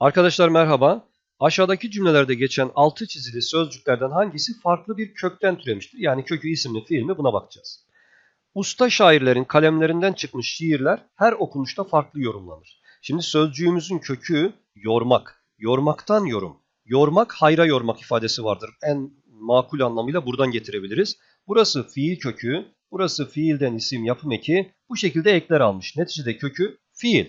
Arkadaşlar merhaba. Aşağıdaki cümlelerde geçen altı çizili sözcüklerden hangisi farklı bir kökten türemiştir? Yani kökü isimli fiil mi buna bakacağız. Usta şairlerin kalemlerinden çıkmış şiirler her okunuşta farklı yorumlanır. Şimdi sözcüğümüzün kökü yormak. Yormaktan yorum. Yormak hayra yormak ifadesi vardır. En makul anlamıyla buradan getirebiliriz. Burası fiil kökü, burası fiilden isim yapım eki. Bu şekilde ekler almış. Neticede kökü fiil.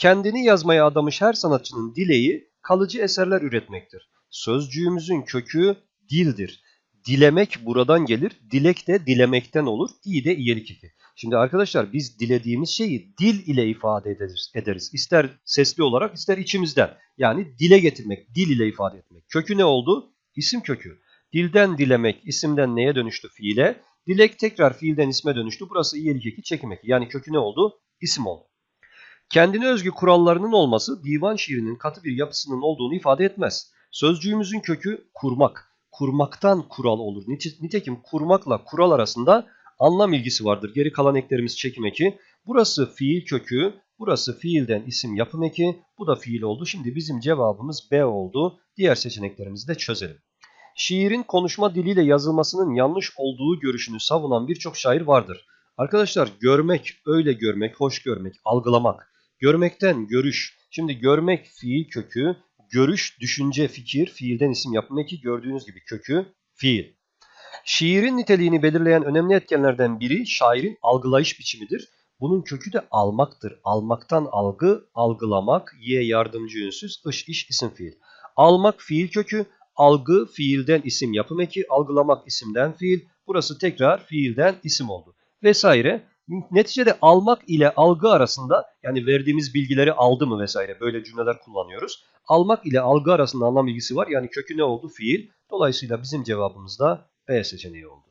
Kendini yazmaya adamış her sanatçının dileği kalıcı eserler üretmektir. Sözcüğümüzün kökü dildir. Dilemek buradan gelir, dilek de dilemekten olur, iyi de iyilik eki. Şimdi arkadaşlar biz dilediğimiz şeyi dil ile ifade ederiz. ederiz. İster sesli olarak ister içimizden. Yani dile getirmek, dil ile ifade etmek. Kökü ne oldu? İsim kökü. Dilden dilemek, isimden neye dönüştü fiile? Dilek tekrar fiilden isme dönüştü. Burası iyilik eki, çekim eki. Yani kökü ne oldu? İsim oldu. Kendine özgü kurallarının olması divan şiirinin katı bir yapısının olduğunu ifade etmez. Sözcüğümüzün kökü kurmak. Kurmaktan kural olur. Nite- Nitekim kurmakla kural arasında anlam ilgisi vardır. Geri kalan eklerimiz çekim eki. Burası fiil kökü, burası fiilden isim yapım eki. Bu da fiil oldu. Şimdi bizim cevabımız B oldu. Diğer seçeneklerimizi de çözelim. Şiirin konuşma diliyle yazılmasının yanlış olduğu görüşünü savunan birçok şair vardır. Arkadaşlar görmek, öyle görmek, hoş görmek, algılamak. Görmekten görüş. Şimdi görmek fiil kökü, görüş, düşünce, fikir, fiilden isim yapım eki gördüğünüz gibi kökü fiil. Şiirin niteliğini belirleyen önemli etkenlerden biri şairin algılayış biçimidir. Bunun kökü de almaktır. Almaktan algı, algılamak, y yardımcı ünsüz, ış iş isim fiil. Almak fiil kökü, algı fiilden isim yapım eki, algılamak isimden fiil. Burası tekrar fiilden isim oldu. Vesaire. Neticede almak ile algı arasında yani verdiğimiz bilgileri aldı mı vesaire böyle cümleler kullanıyoruz. Almak ile algı arasında anlam ilgisi var. Yani kökü ne oldu? Fiil. Dolayısıyla bizim cevabımız da B seçeneği oldu.